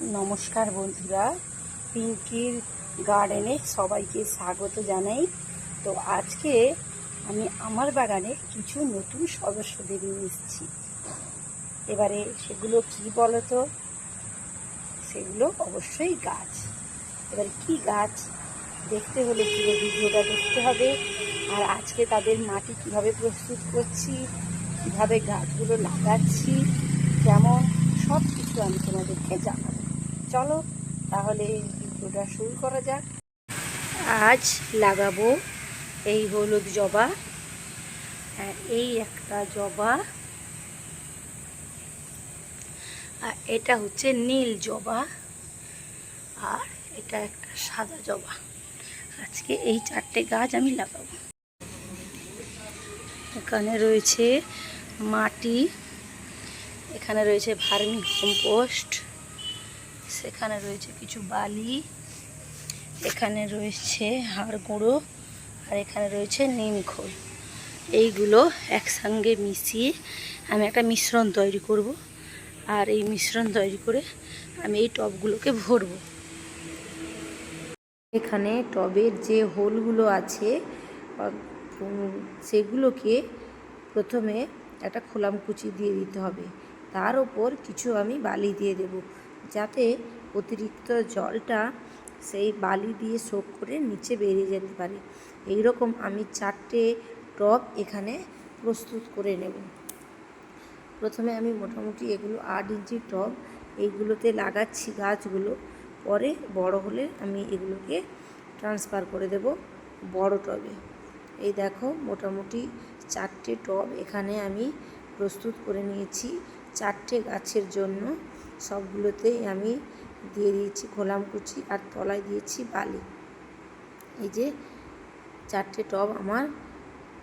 নমস্কার বন্ধুরা, পিঙ্কির গার্ডেনে সবাইকে স্বাগত জানাই। তো আজকে আমি আমার বাগানে কিছু নতুন সদস্যদের নিয়ে এসেছি। এবারে সেগুলো কি বলো তো সেগুলো অবশ্যই গাছ। এবার কি গাছ? দেখতে হলে পুরো ভিডিওটা দেখতে হবে। আর আজকে তাদের মাটি কীভাবে প্রস্তুত করছি, কীভাবে গাছগুলো লাগাচ্ছি, কেমন সব কিছু আমি তোমাদেরকে জানাব। চলো, তাহলে এই ভিডিওটা শুরু করা যাক। আজ লাগাবো এই হলুদ জবা। আর এই একটা জবা। আর এটা হচ্ছে নীল জবা। আর এটা একটা সাদা জবা। আজকে এই চারটে গাছ আমি লাগাবো। এখানে রয়েছে মাটি, এখানে রয়েছে ভার্মি কম্পোস্ট। সেখানে রয়েছে কিছু বালি, এখানে রয়েছে হাড় গুঁড়ো, আর এখানে রয়েছে নিমখোল এইগুলো একসঙ্গে মিশিয়ে আমি একটা মিশ্রণ তৈরি করব। আর এই মিশ্রণ তৈরি করে আমি এই টবগুলোকে ভরবো। এখানে টবের যে হোলগুলো আছে সেগুলোকে প্রথমে একটা খোলামকুচি দিয়ে দিতে হবে। তার ওপর কিছু আমি বালি দিয়ে দেব। যাতে অতিরিক্ত জলটা সেই বালি দিয়ে শোক করে নিচে বেরিয়ে যেতে পারে। এই রকম আমি চারটে টব এখানে প্রস্তুত করে নেব। প্রথমে আমি মোটামুটি এগুলো আট ইঞ্চি টব এইগুলোতে লাগাচ্ছি গাছগুলো। পরে বড় হলে আমি এগুলোকে ট্রান্সফার করে দেব বড় টবে। এই দেখো মোটামুটি চারটে টব এখানে আমি প্রস্তুত করে নিয়েছি চারটে গাছের জন্য। সবগুলোতেই আমি দিয়ে দিয়েছি খোলামকুচি আর তলায় দিয়েছি বালি। এই যে চারটে টব আমার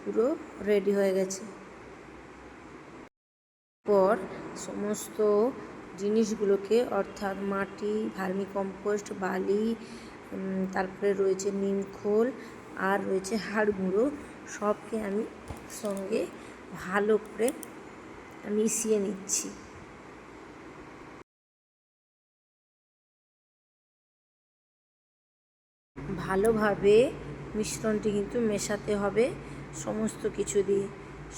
পুরো রেডি হয়ে গেছে। পর সমস্ত জিনিসগুলোকে অর্থাৎ মাটি ভার্মি কম্পোস্ট বালি তারপরে রয়েছে নিমখোল আর রয়েছে হাড় গুঁড়ো সবকে আমি সঙ্গে ভালো করে মিশিয়ে নিচ্ছি। ভালোভাবে মিশ্রণটি কিন্তু মেশাতে হবে, সমস্ত কিছু দিয়ে,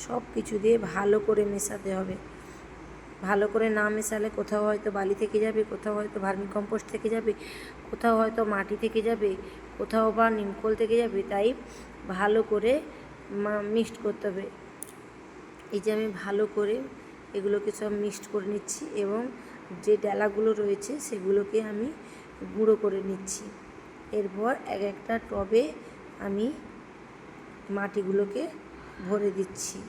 সব কিছু দিয়ে ভালো করে মেশাতে হবে। ভালো করে না মেশালে কোথাও হয়তো বালি থেকে যাবে, কোথাও হয়তো ভার্মি কম্পোস্ট থেকে যাবে, কোথাও হয়তো মাটি থেকে যাবে, কোথাও বা নিমকোল থেকে যাবে, তাই ভালো করে মিক্সড করতে হবে। এই যে আমি ভালো করে এগুলোকে সব মিক্সড করে নিচ্ছি এবং যে ডালাগুলো রয়েছে সেগুলোকে আমি গুঁড়ো করে নিচ্ছি। এরপর এক একটা টবে আমি মাটিগুলোকে ভরে দিচ্ছি।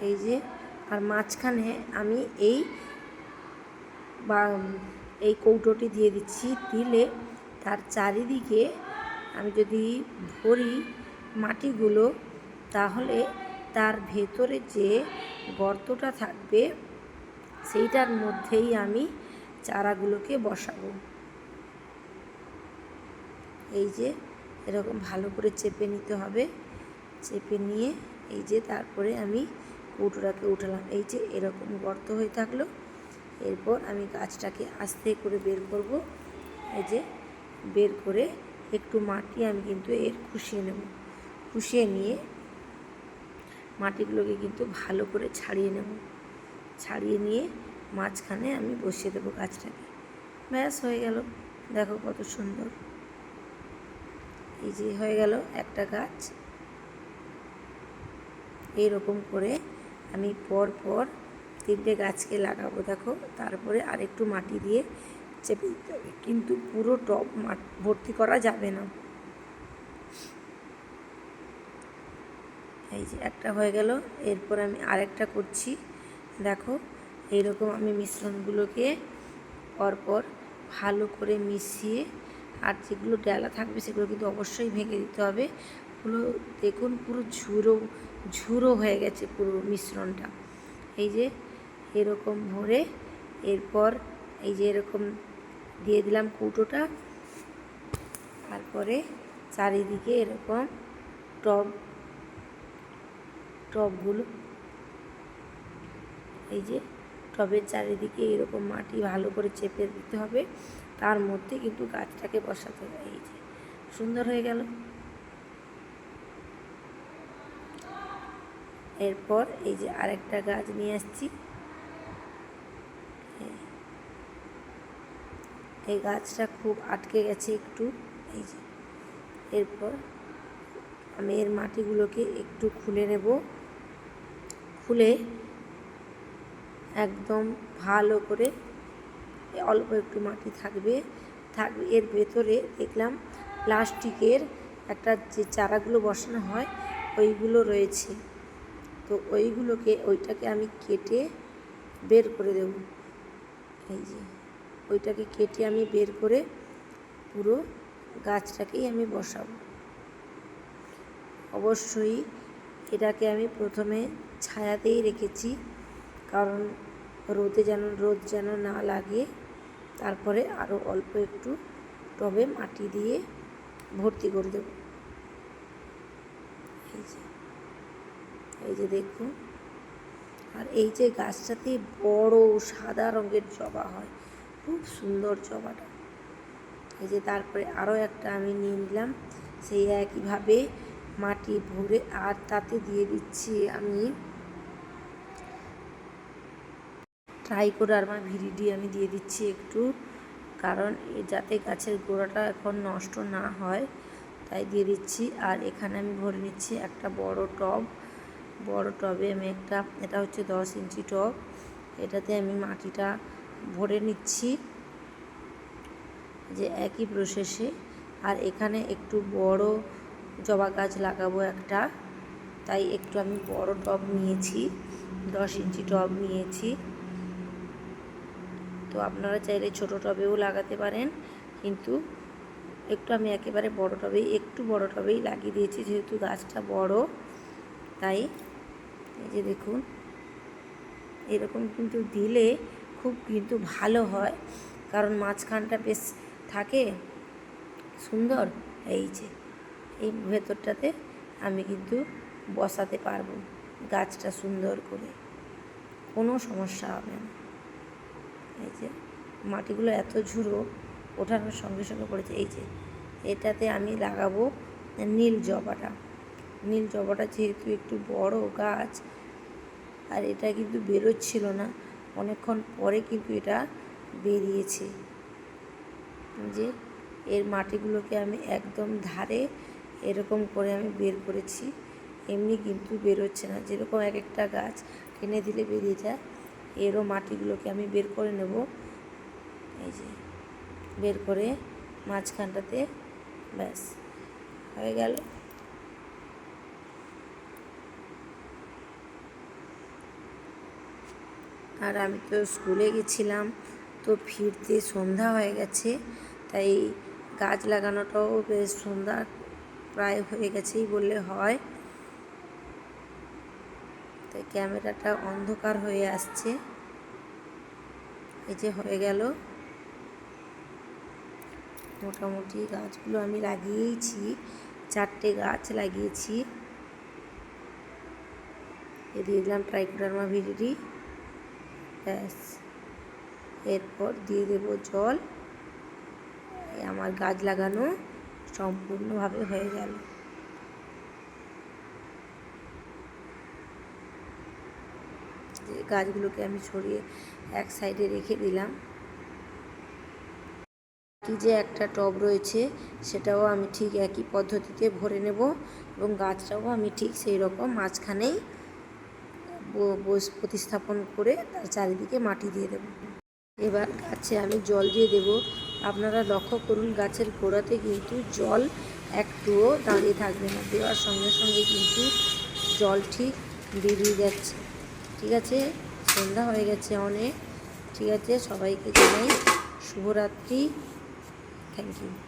এই যে, আর মাঝখানে আমি এই বা, এই কৌটোটি দিয়ে দিচ্ছি। দিলে তার চারিদিকে আমি যদি ভরি মাটিগুলো, তাহলে তার ভেতরে যে গর্তটা থাকবে, সেইটার মধ্যেই আমি চারাগুলোকে বসাবো। এই যে এরকম ভালো করে চেপে নিতে হবে। চেপে নিয়ে এই যে তারপরে আমি কৌটোটাকে উঠালাম। এই যে এরকম গর্ত হয়ে থাকল। এরপর আমি গাছটাকে আস্তে করে বের করব। এই যে বের করে একটু মাটি আমি কিন্তু এর খুশিয়ে নেব। খুশিয়ে নিয়ে মাটিগুলোকে কিন্তু ভালো করে ছাড়িয়ে নেব। ছাড়িয়ে নিয়ে মাঝখানে আমি বসিয়ে দেবো গাছটাকে। ব্যাস হয়ে গেল। দেখো কত সুন্দর। এই যে হয়ে গেল একটা গাছ। এইরকম করে আমি পর পর তিনটে গাছকে লাগাবো, দেখো। তারপরে আরেকটু মাটি দিয়ে চেপে দিতে হবে। কিন্তু পুরো মাট, ভর্তি করা যাবে না। এই যে একটা হয়ে গেল। এরপর আমি আরেকটা করছি। দেখো, এইরকম আমি মিশ্রণগুলোকে পরপর ভালো করে মিশিয়ে আর যেগুলো ডালা থাকবে সেগুলো কিন্তু অবশ্যই ভেঙে দিতে হবে। পুরো দেখুন, পুরো ঝুরো ঝুরো হয়ে গেছে পুরো মিশ্রণটা। এই যে এরকম ভরে এরপর এই যে এরকম দিয়ে দিলাম কুটোটা। তারপরে চারিদিকে এরকম টব, টবগুলো। এই যে টবের চারিদিকে এরকম মাটি ভালো করে চেপে দিতে হবে। তার মধ্যে কিন্তু গাছটাকে বসাতে হবে এই যে, সুন্দর হয়ে গেল। এরপর এই যে আরেকটা গাছ নিয়ে আসছি। এই- এই গাছটা খুব আটকে গেছে একটু। এই যে, এরপর আমি এর মাটিগুলোকে একটু খুলে নেব। খুলে একদম ভালো করে অল্প একটু মাটি থাকবে থাকবে। এর ভেতরে দেখলাম প্লাস্টিকের একটা যে চারাগুলো বসানো হয়, ওইগুলো রয়েছে। তো ওইগুলোকে, ওইটাকে আমি কেটে বের করে দেব। এই যে, ওইটাকে কেটে আমি বের করে পুরো গাছটাকেই আমি বসাবো। অবশ্যই এটাকে আমি প্রথমে ছায়াতেই রেখেছি, কারণ রোদে যেন, রোদ যেন না লাগে। তারপরে আরও অল্প একটু টবে মাটি দিয়ে ভর্তি করে দেব। এই যে এই যে দেখুন। আর এই যে গাছটাতে বড় সাদা রঙের জবা হয়, খুব সুন্দর জবাটা। এই যে তারপরে আরও একটা আমি নিয়ে নিলাম, সেই একইভাবে মাটি ভরে আর তাতে দিয়ে দিচ্ছি আমি ট্রাই করে আর আমার ভিডিডি আমি দিয়ে দিচ্ছি একটু, কারণ যাতে গাছের গোড়াটা এখন নষ্ট না হয়, তাই দিয়ে দিচ্ছি। আর এখানে আমি ভরে নিচ্ছি একটা বড় টব। বড় টবে আমি একটা, এটা হচ্ছে দশ ইঞ্চি টব। এটাতে আমি মাটিটা ভরে নিচ্ছি যে একই প্রসেসে আর এখানে একটু বড় জবা গাছ লাগাবো একটা, তাই একটু আমি বড় টব নিয়েছি, দশ ইঞ্চি টব নিয়েছি। তো আপনারা চাইলে ছোট টবেও লাগাতে পারেন। কিন্তু একটু আমি একেবারে বড় টবেই, একটু বড় টবেই লাগিয়ে দিয়েছি, যেহেতু গাছটা বড়। তাই এই যে দেখুন, এরকম কিন্তু দিলে খুব কিন্তু ভালো হয়। কারণ মাঝখানটা বেশ থাকে সুন্দর। এই যে, এই ভেতরটাতে আমি কিন্তু বসাতে পারব গাছটা সুন্দর করে। কোনো সমস্যা হবে না। যে মাটিগুলো এত ঝুড়ো ওঠানোর সঙ্গে সঙ্গে পড়েছে। এই যে, এটাতে আমি লাগাবো নীল জবাটা। নীল জবাটা যেহেতু একটু বড় গাছ, আর এটা কিন্তু বেরোচ্ছিল না, অনেকক্ষণ পরে কিন্তু এটা বেরিয়েছে। যে, এর মাটিগুলোকে আমি একদম ধারে এরকম করে আমি বের করেছি, এমনি কিন্তু বেরোচ্ছে না। যেরকম এক একটা গাছ টেনে দিলে বেরিয়ে যায় এরও মাটিগুলোকে আমি বের করে নেব। এই যে, বের করে মাঝখানটাতে, ব্যাস, হয়ে গেল। আর আমি তো স্কুলে গেছিলাম, তো ফিরতে সন্ধ্যা হয়ে গেছে, তাই গাছ লাগানোটাও বেশ সন্ধ্যা প্রায় হয়ে গেছেই বললে হয়। তাই ক্যামেরাটা অন্ধকার হয়ে আসছে। এই যে হয়ে গেল। মোটামুটি গাছগুলো আমি লাগিয়েইছি চারটে গাছ লাগিয়েছি। এ দিয়ে দিলাম ট্রাইকোডার্মা ভিডিডি ব্যাস। এরপর দিয়ে দেব জল। আমার গাছ লাগানো সম্পূর্ণভাবে হয়ে গেল যে গাছগুলোকে আমি ছড়িয়ে এক সাইডে রেখে দিলাম। কি যে একটা টব রয়েছে, সেটাও আমি ঠিক একই পদ্ধতিতে ভরে নেব এবং গাছটাও আমি ঠিক সেই রকম মাঝখানেই প্রতিস্থাপন করে তার চারিদিকে মাটি দিয়ে দেব। এবার গাছে আমি জল দিয়ে দেব। আপনারা লক্ষ্য করুন, গাছের গোড়াতে কিন্তু জল একটুও দাঁড়িয়ে থাকবে না। দেওয়ার সঙ্গে সঙ্গে কিন্তু জল ঠিক বেরিয়ে যাচ্ছে। ঠিক আছে? সন্ধ্যা হয়ে গেছে অনেক। ঠিক আছে? সবাইকে জানাই শুভরাত্রি। Thank you